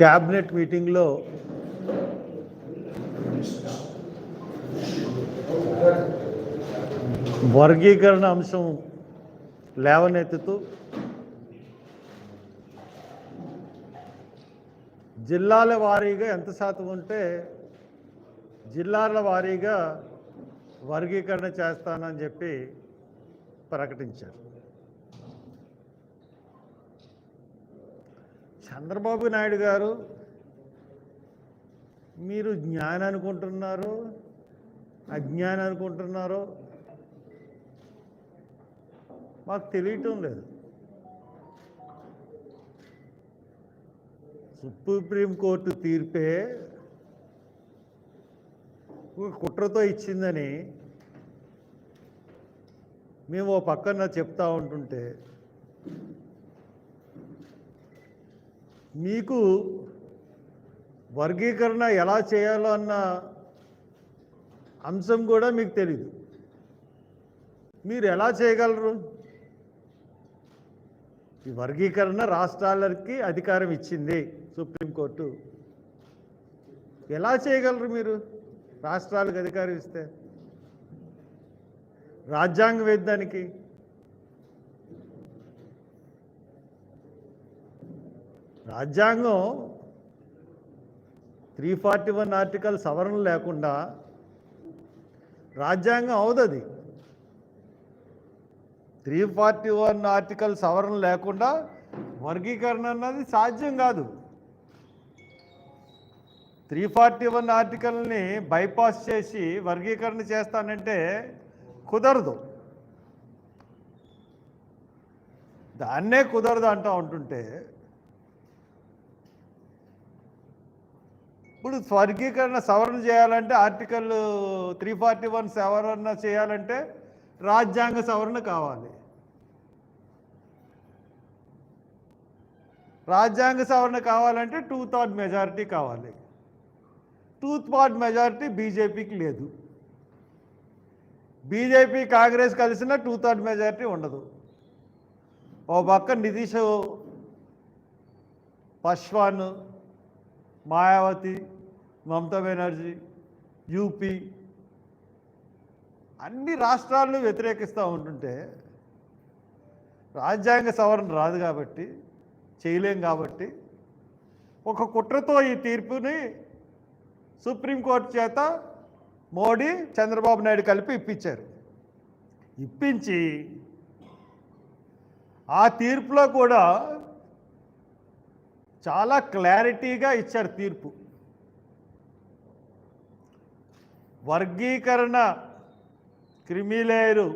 Cabinet మీటింగ్లో వర్గీకరణ అంశం లేవనెత్తుతూ జిల్లాల వారీగా ఎంత శాతం ఉంటే జిల్లాల వారీగా వర్గీకరణ చేస్తానని చెప్పి ప్రకటించారు. చంద్రబాబు నాయుడు గారు మీరు జ్ఞానం అనుకుంటున్నారు అజ్ఞానం అనుకుంటున్నారో మాకు తెలియటం లేదు. సుప్రీం కోర్టు తీర్పే ఒక కుట్రతో ఇచ్చిందని మేము ఓ పక్కన చెప్తా ఉంటుంటే మీకు వర్గీకరణ ఎలా చేయాలో అన్న అంశం కూడా మీకు తెలీదు. మీరు ఎలా చేయగలరు? ఈ వర్గీకరణ రాష్ట్రాలకి అధికారం ఇచ్చింది సుప్రీంకోర్టు. ఎలా చేయగలరు మీరు? రాష్ట్రాలకు అధికారం ఇస్తే. రాజ్యాంగం వేద్దానికి రాజ్యాంగం త్రీ ఫార్టీ వన్ ఆర్టికల్ సవరణ లేకుండా రాజ్యాంగం అవుదది. త్రీ ఫార్టీ వన్ ఆర్టికల్ సవరణ లేకుండా వర్గీకరణ అన్నది సాధ్యం కాదు. త్రీ ఫార్టీ వన్ ఆర్టికల్ని బైపాస్ చేసి వర్గీకరణ చేస్తానంటే కుదరదు. దాన్నే కుదరదు అంటూ ఉంటుంటే ఇప్పుడు వర్గీకరణ సవరణ చేయాలంటే ఆర్టికల్ త్రీ ఫార్టీ వన్ సవరణ చేయాలంటే రాజ్యాంగ సవరణ కావాలి. రాజ్యాంగ సవరణ కావాలంటే టూ థర్డ్ మెజారిటీ కావాలి టూ థర్డ్ మెజారిటీ బీజేపీకి లేదు. బీజేపీ కాంగ్రెస్ కలిసిన టూ థర్డ్ మెజారిటీ ఉండదు. ఓ పక్క నితీష్ పశ్వాన్ మాయావతి మమతా బెనర్జీ యూపీ అన్ని రాష్ట్రాలను వ్యతిరేకిస్తూ ఉంటుంటే రాజ్యాంగ సవరణ రాదు కాబట్టి చేయలేం కాబట్టి ఒక కుట్రతో ఈ తీర్పుని సుప్రీంకోర్టు చేత మోడీ చంద్రబాబు నాయుడు కలిపి ఇప్పించారు. ఇప్పించి ఆ తీర్పులో కూడా చాలా క్లారిటీగా ఇచ్చారు తీర్పు. వర్గీకరణ క్రిమిలేయరు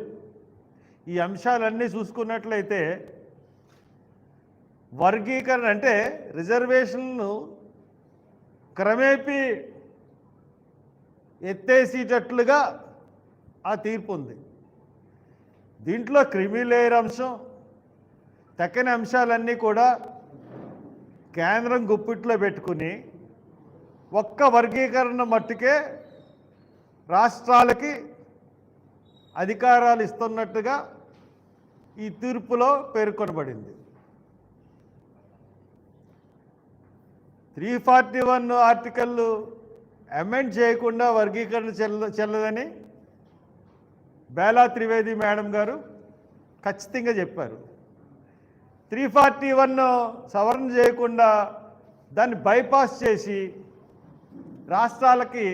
ఈ అంశాలన్నీ చూసుకున్నట్లయితే వర్గీకరణ అంటే రిజర్వేషన్ను క్రమేపీ ఎత్తేసేటట్లుగా ఆ తీర్పు ఉంది. దీంట్లో క్రిమిలేయర్ అంశం తక్కని అంశాలన్నీ కూడా కేంద్రం గుప్పిట్లో పెట్టుకుని ఒక్క వర్గీకరణ మట్టుకే రాష్ట్రాలకి అధికారాలు ఇస్తున్నట్టుగా ఈ తీర్పులో పేర్కొనబడింది. Three forty one article amend చేయకుండా వర్గీకరణ చెల్ల చెల్లదని బేలా త్రివేది మేడం గారు ఖచ్చితంగా చెప్పారు. త్రీ ఫార్టీ వన్ సవరణ చేయకుండా దాన్ని బైపాస్ చేసి రాష్ట్రాలకి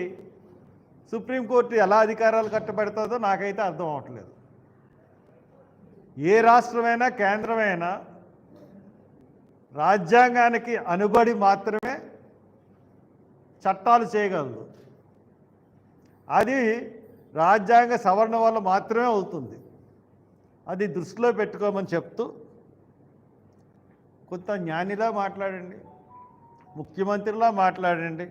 సుప్రీంకోర్టు ఎలా అధికారాలు కట్టబెడుతుందో నాకైతే అర్థం అవట్లేదు. ఏ రాష్ట్రమైనా కేంద్రమైనా రాజ్యాంగానికి అనుబడి మాత్రమే చట్టాలు చేయగలదు అది రాజ్యాంగ సవరణ వల్ల మాత్రమే అవుతుంది. అది దృష్టిలో పెట్టుకోమని చెప్తూ కొంత జ్ఞానిలా మాట్లాడండి ముఖ్యమంత్రిలా మాట్లాడండి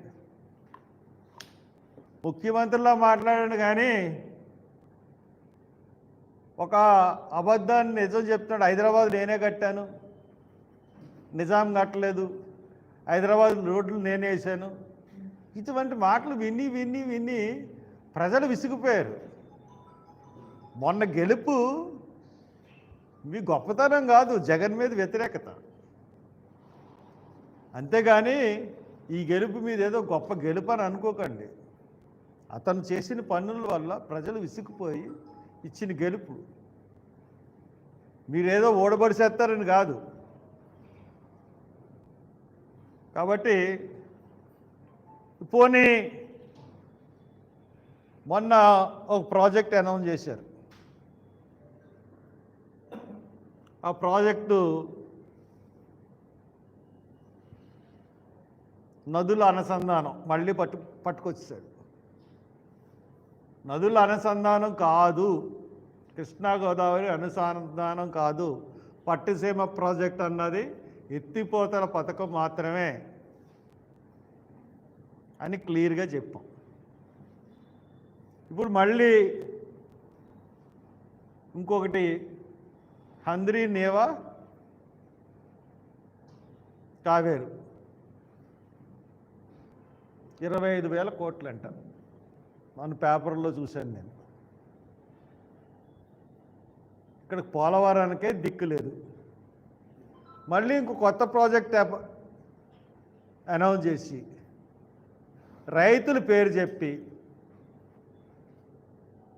ముఖ్యమంత్రిలా మాట్లాడాడు కానీ ఒక అబద్ధాన్ని నిజం చెప్తున్నాడు. హైదరాబాద్ నేనే కట్టాను. నిజాం కట్టలేదు. హైదరాబాద్ రోడ్లు నేనే వేసాను. ఇటువంటి మాటలు విని విని విని ప్రజలు విసిగిపోయారు. మొన్న గెలుపు మీ గొప్పతనం కాదు జగన్ మీద వ్యతిరేకత. అంతేగాని ఈ గెలుపు మీద ఏదో గొప్ప గెలుపు అని అనుకోకండి. అతను చేసిన పనుల వల్ల ప్రజలు విసిగిపోయి ఇచ్చిన గెలుపు. మీరేదో ఓడబడిసేస్తారని కాదు. కాబట్టి పోనీ మొన్న ఒక ప్రాజెక్ట్ అనౌన్స్ చేశారు. ఆ ప్రాజెక్టు నదుల అనుసంధానం మళ్ళీ పట్టు పట్టుకొచ్చేసాడు నదుల అనుసంధానం కాదు. కృష్ణా గోదావరి అనుసంధానం కాదు. పట్టిసీమ ప్రాజెక్ట్ అన్నది ఎత్తిపోతల పథకం మాత్రమే అని క్లియర్గా చెప్పాం. ఇప్పుడు మళ్ళీ ఇంకొకటి హంద్రీ నేవా కావేరు. ఇరవై ఐదు వేల కోట్లు అంటారు మన పేపర్లో చూశాను నేను. ఇక్కడ పోలవరానికే దిక్కు లేదు. మళ్ళీ ఇంకో కొత్త ప్రాజెక్ట్ అనౌన్స్ చేసి రైతుల పేరు చెప్పి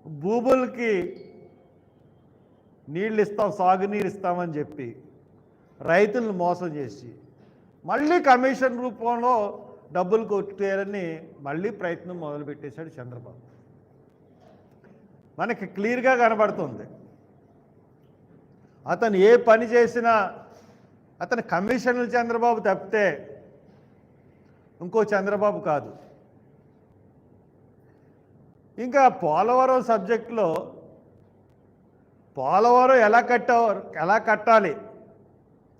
భూములకి నీళ్ళు ఇస్తాం సాగునీరు ఇస్తామని చెప్పి రైతులను మోసం చేసి మళ్ళీ కమిషన్ రూపంలో డబ్బులు కొట్టేయాలని మళ్ళీ ప్రయత్నం మొదలుపెట్టేశాడు చంద్రబాబు. మనకి క్లియర్గా కనబడుతుంది. అతను ఏ పని చేసినా అతని కమిషన్లు చంద్రబాబు తప్పితే ఇంకో చంద్రబాబు కాదు. ఇంకా పోలవరం సబ్జెక్టులో పోలవరం ఎలా కట్టవారు ఎలా కట్టాలి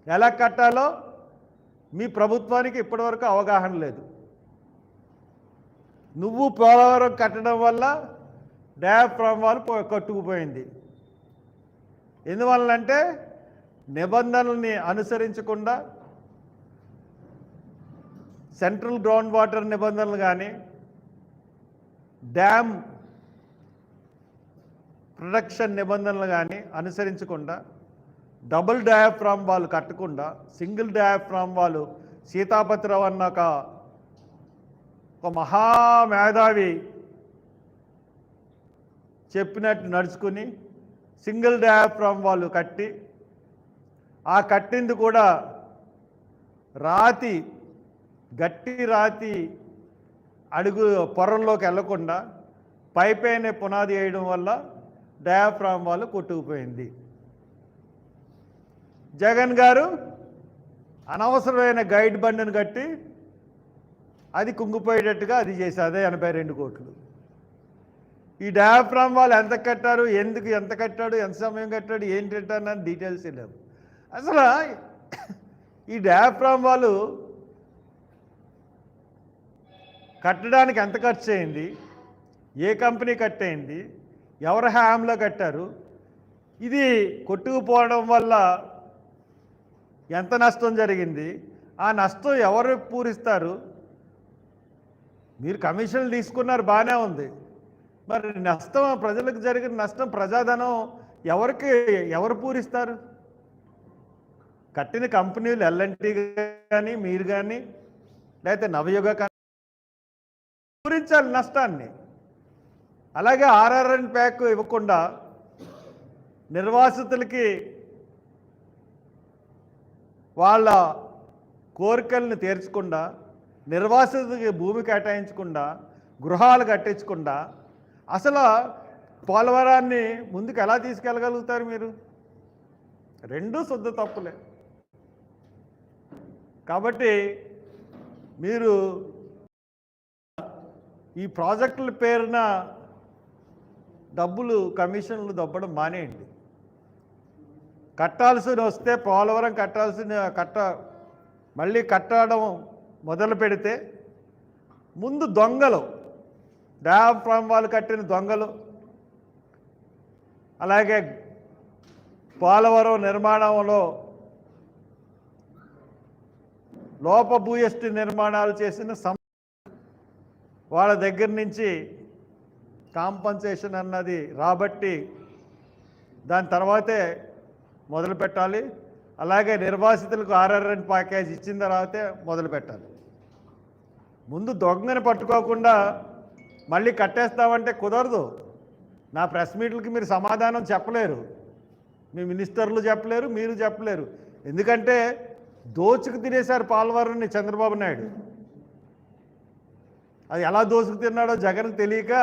ఎలా కట్టాలో మీ ప్రభుత్వానికి ఇప్పటివరకు అవగాహన లేదు. నువ్వు పోలవరం కట్టడం వల్ల డయాఫ్రామ్ వాళ్ళు కట్టుకుపోయింది కొట్టుకుపోయింది. ఎందువల్లంటే నిబంధనల్ని అనుసరించకుండా సెంట్రల్ గ్రౌండ్ వాటర్ నిబంధనలు కానీ డ్యామ్ ప్రొడక్షన్ నిబంధనలు కానీ అనుసరించకుండా డబుల్ డయాఫ్రామ్ వాళ్ళు కట్టకుండా సింగిల్ డయాఫ్రామ్ వాళ్ళు సీతాపతిరావు అన్న ఒక ఒక మహామేధావి చెప్పినట్టు నడుచుకుని సింగిల్ డయాఫ్రామ్ వాళ్ళు కట్టి ఆ కట్టింది కూడా రాతి గట్టి రాతి అడుగు పొరల్లోకి వెళ్ళకుండా పైపైనే పునాది వేయడం వల్ల డయాఫ్రామ్ వాళ్ళు కొట్టుకుపోయింది. జగన్ గారు అనవసరమైన గైడ్ బండిని కట్టి అది కుంగిపోయేటట్టుగా అది చేసి అదే ఎనభై రెండు కోట్లు. ఈ డయాఫ్రామ్ వాళ్ళు ఎంత కట్టారు? ఎందుకు ఎంత కట్టాడు? ఎంత సమయం కట్టాడు? ఏంటి అని డీటెయిల్స్ లేవు. అసలు ఈ డయాఫ్రామ్ వాళ్ళు కట్టడానికి ఎంత ఖర్చు అయింది? ఏ కంపెనీ కట్టయింది ఎవరి హ్యామ్లో కట్టారు? ఇది కొట్టుకుపోవడం వల్ల ఎంత నష్టం జరిగింది? ఆ నష్టం ఎవరు పూరిస్తారు? మీరు కమిషన్లు తీసుకున్నారు బాగానే ఉంది. మరి నష్టం ప్రజలకు జరిగిన నష్టం ప్రజాధనం ఎవరికి ఎవరు పూరిస్తారు? కట్టిన కంపెనీలు ఎల్ఎన్టీ కానీ మీరు కానీ లేకపోతే నవయుగ కానీ పూరించాలి నష్టాన్ని. అలాగే ఆర్ఆర్ఎన్ ప్యాక్ ఇవ్వకుండా నిర్వాసితులకి వాళ్ళ కోరికలను తీర్చకుండా నిర్వాసితకి భూమి కేటాయించకుండా గృహాలు కట్టించకుండా అసలు పోలవరాన్ని ముందుకు ఎలా తీసుకెళ్ళగలుగుతారు మీరు? రెండూ శుద్ధ తప్పులే. కాబట్టి మీరు ఈ ప్రాజెక్టుల పేరున డబ్బులు కమిషన్లు దొబ్బడం మానేయండి. కట్టాల్సి వస్తే పోలవరం కట్టాల్సిన కట్ట మళ్ళీ కట్టడం మొదలు పెడితే ముందు దొంగలు డయాఫ్రామ్ వాళ్ళు కట్టిన దొంగలు అలాగే పోలవరం నిర్మాణంలో లోపభూయష్టి నిర్మాణాలు చేసిన సం వాళ్ళ దగ్గర నుంచి కాంపన్సేషన్ అన్నది రాబట్టి దాని తర్వాతే మొదలు పెట్టాలి అలాగే నిర్వాసితులకు ఆర్ఆర్ఎన్ ప్యాకేజ్ ఇచ్చిన తర్వాతే మొదలు పెట్టాలి ముందు దొంగని పట్టుకోకుండా మళ్ళీ కట్టేస్తామంటే కుదరదు. నా ప్రెస్ మీట్లకి మీరు సమాధానం చెప్పలేరు. మీ మినిస్టర్లు చెప్పలేరు మీరు చెప్పలేరు. ఎందుకంటే దోచుకు తినేశారు పాల్వరాన్ని చంద్రబాబు నాయుడు. అది ఎలా దోచుకు తిన్నాడో జగన్ తెలియక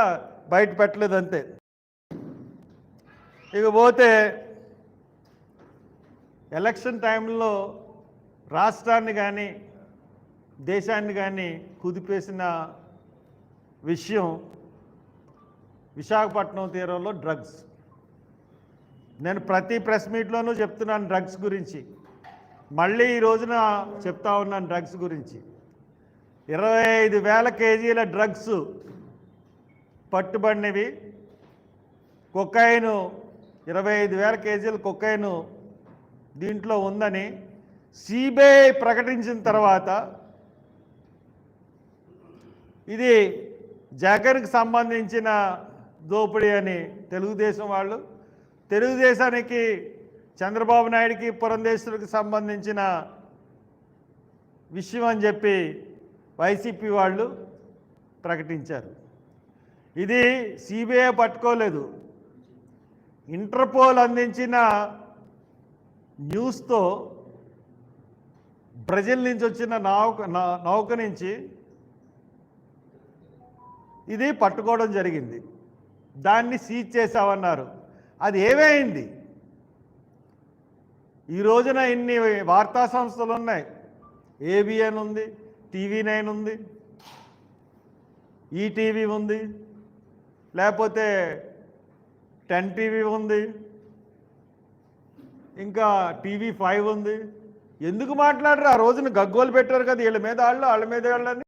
బయట పెట్టలేదు అంతే ఇక పోతే ఎలక్షన్ టైంలో రాష్ట్రాన్ని కానీ దేశాన్ని కానీ కుదిపేసిన విషయం విశాఖపట్నం తీరంలో డ్రగ్స్. నేను ప్రతి ప్రెస్ మీట్లోనూ చెప్తున్నాను డ్రగ్స్ గురించి. మళ్ళీ ఈ రోజున చెప్తా ఉన్నాను డ్రగ్స్ గురించి. ఇరవై ఐదు వేల కేజీల డ్రగ్స్ పట్టుబడినవి. కొక్కాయిను ఇరవై ఐదు వేల కేజీల కొక్కైను దీంట్లో ఉందని సిబిఐ ప్రకటించిన తర్వాత ఇది జగన్కి సంబంధించిన దోపిడీ అని తెలుగుదేశం వాళ్ళు తెలుగుదేశానికి చంద్రబాబు నాయుడికి పురంధేశ్వరికి సంబంధించిన విషయం అని చెప్పి వైసీపీ వాళ్ళు ప్రకటించారు. ఇది సిబిఐ పట్టుకోలేదు. ఇంటర్పోల్ అందించిన న్యూస్తో బ్రెజిల్ నుంచి వచ్చిన నౌక నౌక నుంచి ఇది పట్టుకోవడం జరిగింది. దాన్ని సీజ్ చేశామన్నారు. అది ఏమైంది? ఈ రోజున ఇన్ని వార్తా సంస్థలు ఉన్నాయి. ఏబిఎన్ ఉంది టీవీ నైన్ ఉంది ఈటీవీ ఉంది లేకపోతే టెన్ టీవీ ఉంది ఇంకా టీవీ ఫైవ్ ఉంది. ఎందుకు మాట్లాడరు? ఆ రోజున గగ్గోలు పెట్టారు కదా వీళ్ళ మీద వాళ్ళు వాళ్ళ మీద వాళ్ళని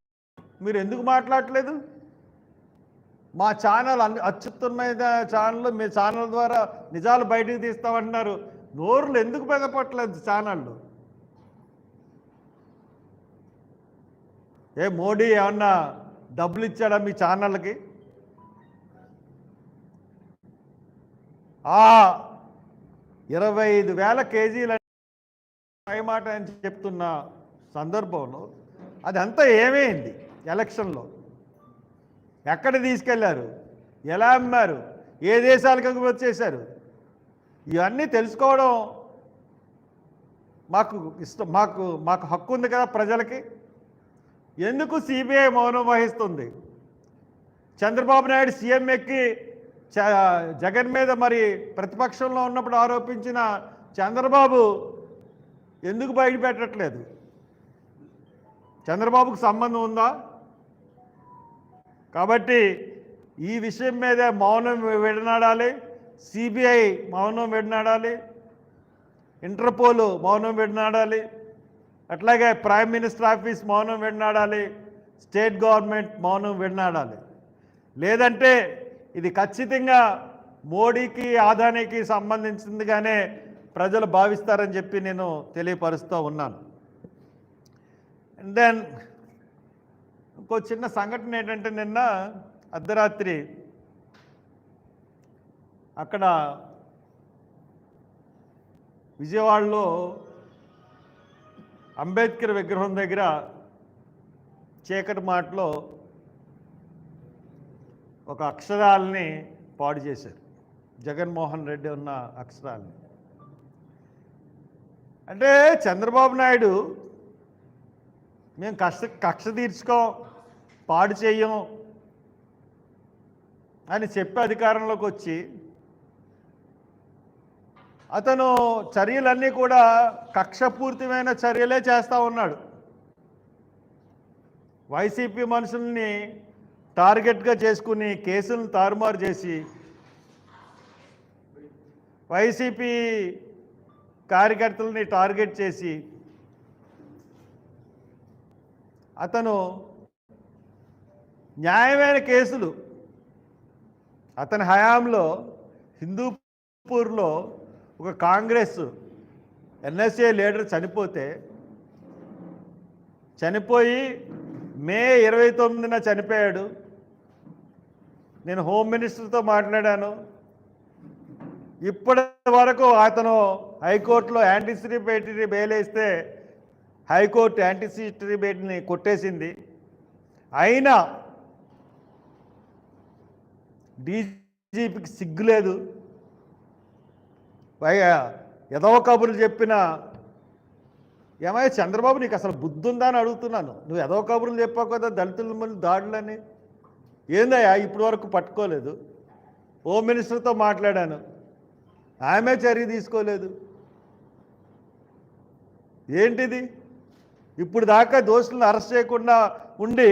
మీరు ఎందుకు మాట్లాడట్లేదు? మా ఛానల్ అన్ని అత్యుత్తమైన ఛానల్ మీ ఛానల్ ద్వారా నిజాలు బయటకు తీస్తామంటున్నారు. నోరులు ఎందుకు పెదపట్లేదు ఛానళ్ళు? ఏ మోడీ ఏమన్నా డబ్బులు ఇచ్చాడా మీ ఛానళ్ళకి? ఆ ఇరవై ఐదు వేల కేజీల మాట అని చెప్తున్న సందర్భంలో అదంతా ఏమైంది ఎలక్షన్లో? ఎక్కడ తీసుకెళ్ళారు? ఎలా అమ్మారు? ఏ దేశాలకు ఎగుమతి చేశారు? ఇవన్నీ తెలుసుకోవడం మాకు ఇష్టం మాకు మాకు హక్కు ఉంది కదా ప్రజలకి. ఎందుకు సిబిఐ మౌనం వహిస్తుంది? చంద్రబాబు నాయుడు సీఎం ఎక్కి జగన్ మీద మరి ప్రతిపక్షంలో ఉన్నప్పుడు ఆరోపించిన చంద్రబాబు ఎందుకు బయట పెట్టట్లేదు? చంద్రబాబుకు సంబంధం ఉందా? కాబట్టి ఈ విషయం మీద మౌనం విడనాడాలి. సిబిఐ మౌనం విడనాడాలి. ఇంటర్పోల్ మౌనం విడనాడాలి. అట్లాగే ప్రైమ్ మినిస్టర్ ఆఫీస్ మౌనం విడనాడాలి. స్టేట్ గవర్నమెంట్ మౌనం విడనాడాలి. లేదంటే ఇది ఖచ్చితంగా మోడీకి ఆదానికి సంబంధించిందిగానే ప్రజలు భావిస్తారని చెప్పి నేను తెలియపరుస్తూ ఉన్నాను. అండ్ దెన్ ఇంకో చిన్న సంఘటన ఏంటంటే నిన్న అర్ధరాత్రి అక్కడ విజయవాడలో అంబేద్కర్ విగ్రహం దగ్గర చీకటి మాటలో ఒక అక్షరాలని పాడు చేశారు. జగన్మోహన్ రెడ్డి ఉన్న అక్షరాలని. అంటే చంద్రబాబు నాయుడు మేము కష్ట కక్ష తీర్చుకోం పాడు చేయం అని చెప్పి అధికారంలోకి వచ్చి అతను చర్యలన్నీ కూడా కక్షపూర్తిమైన చర్యలే చేస్తూ ఉన్నాడు. వైసీపీ మనుషుల్ని టార్గెట్గా చేసుకుని కేసులను తారుమారు చేసి వైసీపీ కార్యకర్తలని టార్గెట్ చేసి అతను న్యాయమైన కేసులు అతని హయాంలో హిందూపూర్లో ఒక కాంగ్రెస్ ఎన్ఎస్ఏ లీడర్ చనిపోతే చనిపోయి మే ఇరవై తొమ్మిదిన చనిపోయాడు. నేను హోమ్ మినిస్టర్తో మాట్లాడాను. ఇప్పటి వరకు అతను హైకోర్టులో యాంటిసిపేటరీ బెయిల్ వేస్తే హైకోర్టు యాంటిసిపేటరీ బెయిల్ని కొట్టేసింది. అయినా డీజీపీకి సిగ్గులేదు. పైగా ఎదవ కబుర్లు చెప్పిన ఏమయ్య చంద్రబాబు నీకు అసలు బుద్ధి ఉందా అని అడుగుతున్నాను. నువ్వు ఎదవ కబుర్లు చెప్పావు కదా దళితుల ముందు దాడులని. ఏందయ్యా ఇప్పటి వరకు పట్టుకోలేదు హోమ్ మినిస్టర్తో మాట్లాడాను. ఆమె చర్య తీసుకోలేదు. ఏంటిది? ఇప్పుడు దాకా దోషులను అరెస్ట్ చేయకుండా ఉండి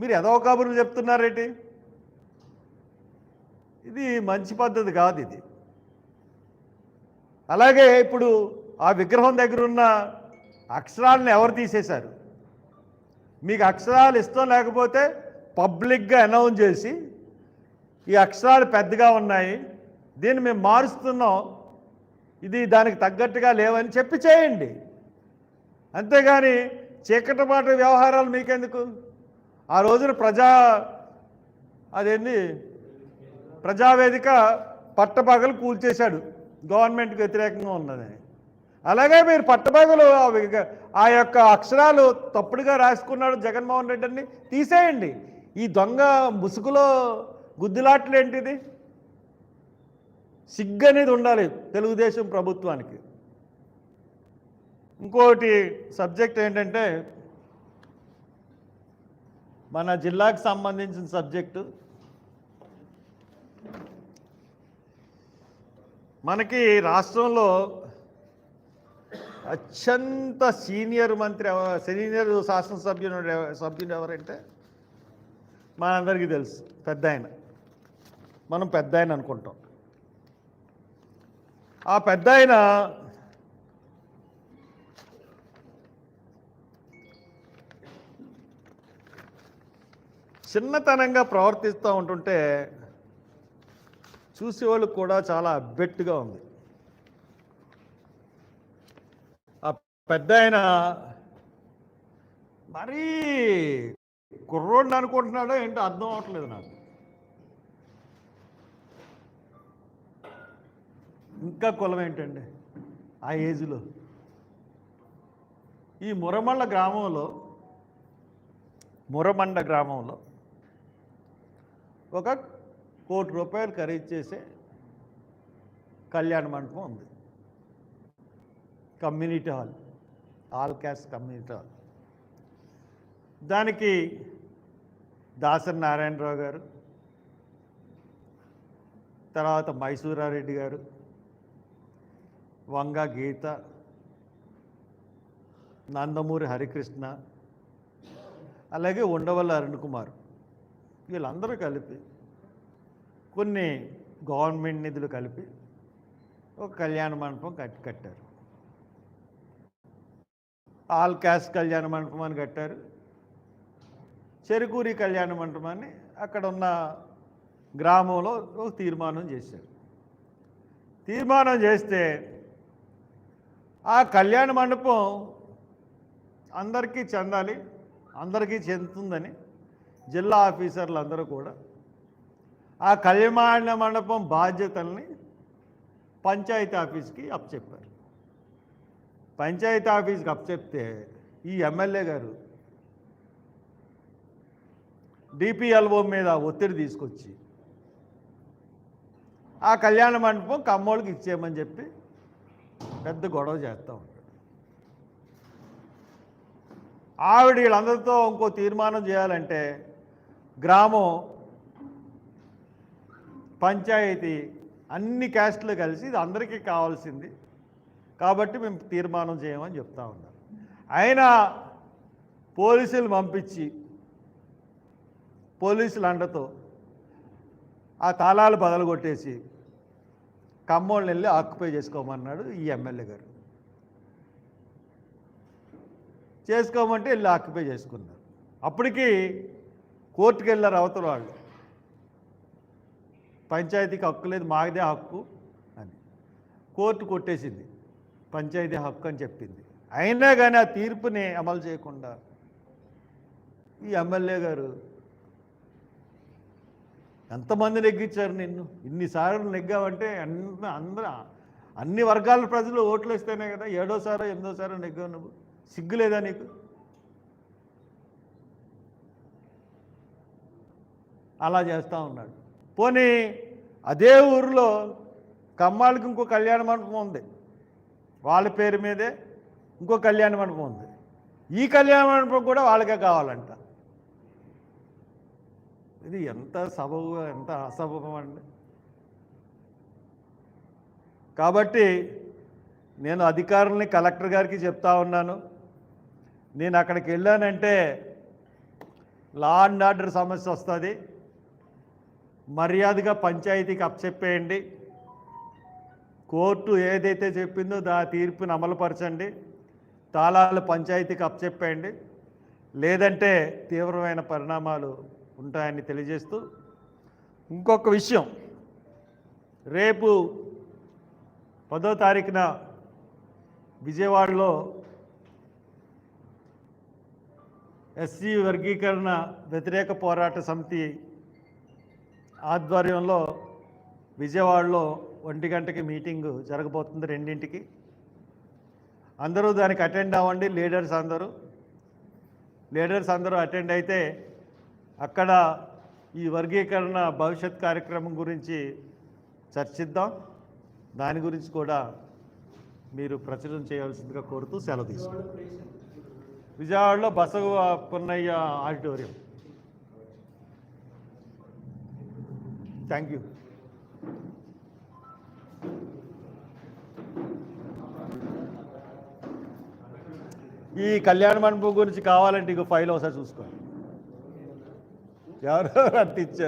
మీరు ఎదవ కబుర్లు చెప్తున్నారేంటి ఇది మంచి పద్ధతి కాదు ఇది. అలాగే ఇప్పుడు ఆ విగ్రహం దగ్గర ఉన్న అక్షరాలను ఎవరు తీసేశారు? మీకు అక్షరాలు ఇష్టం లేకపోతే పబ్లిక్గా అనౌన్స్ చేసి ఈ అక్షరాలు పెద్దగా ఉన్నాయి దీన్ని మేము మారుస్తున్నాం ఇది దానికి తగ్గట్టుగా లేవని చెప్పి చేయండి. అంతేగాని చీకటి వ్యవహారాలు మీకెందుకు? ఆ రోజున ప్రజా అదేంది? ప్రజావేదిక పట్టపగలు కూల్చేశాడు గవర్నమెంట్కి వ్యతిరేకంగా ఉన్నదని. అలాగే మీరు పట్టపగలు ఆ ఆ యొక్క అక్షరాలు తప్పుడుగా రాసుకున్నాడు జగన్మోహన్ రెడ్డి అని తీసేయండి. ఈ దొంగ ముసుగులో గుద్దులాట్లు ఏంటిది సిగ్గు అనేది ఉండాలి తెలుగుదేశం ప్రభుత్వానికి. ఇంకోటి సబ్జెక్ట్ ఏంటంటే మన జిల్లాకు సంబంధించిన సబ్జెక్టు. మనకి రాష్ట్రంలో అత్యంత సీనియర్ మంత్రి సీనియర్ శాసనసభ్యుడు సభ్యుడు ఎవరంటే మనందరికీ తెలుసు పెద్ద ఆయన. మనం పెద్ద ఆయన అనుకుంటాం. ఆ పెద్ద ఆయన చిన్నతనంగా ప్రవర్తిస్తూ ఉంటుంటే చూసేవాళ్ళు కూడా చాలా అబ్బెట్టుగా ఉంది. ఆ పెద్ద ఆయన మరీ కుర్రోడిని అనుకుంటున్నాడో ఏంటో అర్థం అవట్లేదు నాకు. ఇంకా కులం ఏంటండి? ఆ ఏజ్లో. ఈ మురమళ్ళ గ్రామంలో మురమండ గ్రామంలో ఒక కోటి రూపాయలు ఖరీదు చేసే కళ్యాణ మండపం ఉంది. Community hall all caste community hall. దానికి దాసరి నారాయణరావు గారు తర్వాత మైసూరారెడ్డి గారు వంగ గీత నందమూరి హరికృష్ణ అలాగే ఉండవల్లి అరుణ్ కుమార్ వీళ్ళందరూ కలిపి కొన్ని గవర్నమెంట్ నిధులు కలిపి ఒక కళ్యాణ మండపం కట్టి కట్టారు. ఆల్ క్యాస్ట్ కళ్యాణ మండపం అని కట్టారు. చెరుకూరి కళ్యాణ మండపాన్ని అక్కడ ఉన్న గ్రామంలో ఒక తీర్మానం చేశారు. తీర్మానం చేస్తే ఆ కళ్యాణ మండపం అందరికీ చెందాలి అందరికీ చెందుతుందని జిల్లా ఆఫీసర్లు అందరూ కూడా ఆ కళ్యాణ మండపం బాధ్యతల్ని పంచాయతీ ఆఫీస్కి అప్పచెప్పారు. పంచాయతీ ఆఫీస్కి అప్పచెప్తే ఈ ఎమ్మెల్యే గారు డిపిఎల్ఓ మీద ఒత్తిడి తీసుకొచ్చి ఆ కళ్యాణ మండపం కమ్మోళ్ళకి ఇచ్చేయమని చెప్పి పెద్ద గొడవ చేస్తూ ఉంటాడు. ఆవిడ వీళ్ళందరితో ఇంకో తీర్మానం చేయాలంటే గ్రామం పంచాయతీ అన్ని క్యాస్ట్లు కలిసి ఇది అందరికీ కావాల్సింది. కాబట్టి మేము తీర్మానం చేయమని చెప్తా ఉన్నాం. అయినా పోలీసులు పంపించి పోలీసుల అండతో ఆ తాళాలు బదలు కొట్టేసి కమ్మోళ్ళని వెళ్ళి ఆక్యుపై చేసుకోమన్నాడు ఈ ఎమ్మెల్యే గారు. చేసుకోమంటే వెళ్ళి ఆక్యుపై చేసుకున్నారు. అప్పటికి కోర్టుకు వెళ్ళారు అవతల వాళ్ళు. పంచాయతీకి హక్కు లేదు మాదే హక్కు అని. కోర్టు కొట్టేసింది. పంచాయతీ హక్కు అని చెప్పింది. అయినా కానీ ఆ తీర్పుని అమలు చేయకుండా ఈ ఎమ్మెల్యే గారు ఎంతమంది నెగ్గించారు నిన్ను? ఇన్నిసార్లు నెగ్గావంటే అన్ని అందరూ అన్ని వర్గాల ప్రజలు ఓట్లు ఇస్తేనే కదా ఏడోసారో ఎనిమిదోసారో నెగ్గావు నువ్వు. సిగ్గు లేదా నీకు? అలా చేస్తూ ఉన్నాడు. పోనీ అదే ఊరిలో కమ్మాళ్ళకి ఇంకో కళ్యాణ మండపం ఉంది. వాళ్ళ పేరు మీదే ఇంకో కళ్యాణ మండపం ఉంది. ఈ కళ్యాణ మండపం కూడా వాళ్ళకే కావాలంట. ఇది ఎంత సబబుగా ఎంత అసబబం అండి? కాబట్టి నేను అధికారుల్ని కలెక్టర్ గారికి చెప్తా ఉన్నాను. నేను అక్కడికి వెళ్ళానంటే లా అండ్ ఆర్డర్ సమస్య వస్తుంది. మర్యాదగా పంచాయతీకి అప్పచెప్పేయండి. కోర్టు ఏదైతే చెప్పిందో దా తీర్పుని అమలుపరచండి. తాళాలు పంచాయతీకి అప్పచెప్పేయండి. లేదంటే తీవ్రమైన పరిణామాలు ఉంటాయని తెలియజేస్తూ ఇంకొక విషయం. రేపు పదో తారీఖున విజయవాడలో ఎస్సీ వర్గీకరణ వ్యతిరేక పోరాట సమితి ఆధ్వర్యంలో విజయవాడలో ఒంటి గంటకి మీటింగ్ జరగబోతుంది రెండింటికి. అందరూ దానికి అటెండ్ అవ్వండి లీడర్స్ అందరూ. లీడర్స్ అందరూ అటెండ్ అయితే అక్కడ ఈ వర్గీకరణ భవిష్యత్ కార్యక్రమం గురించి చర్చిద్దాం. దాని గురించి కూడా మీరు ప్రచురణ చేయాల్సిందిగా కోరుతూ సెలవు తీసుకుంటాం విజయవాడలో Basava Punnaiah auditorium. Thank you ఈ కళ్యాణ మండపం గురించి కావాలంటే ఇక ఫైల్ ఒకసారి చూసుకోండి. ఎవరెవరు అంత ఇచ్చారు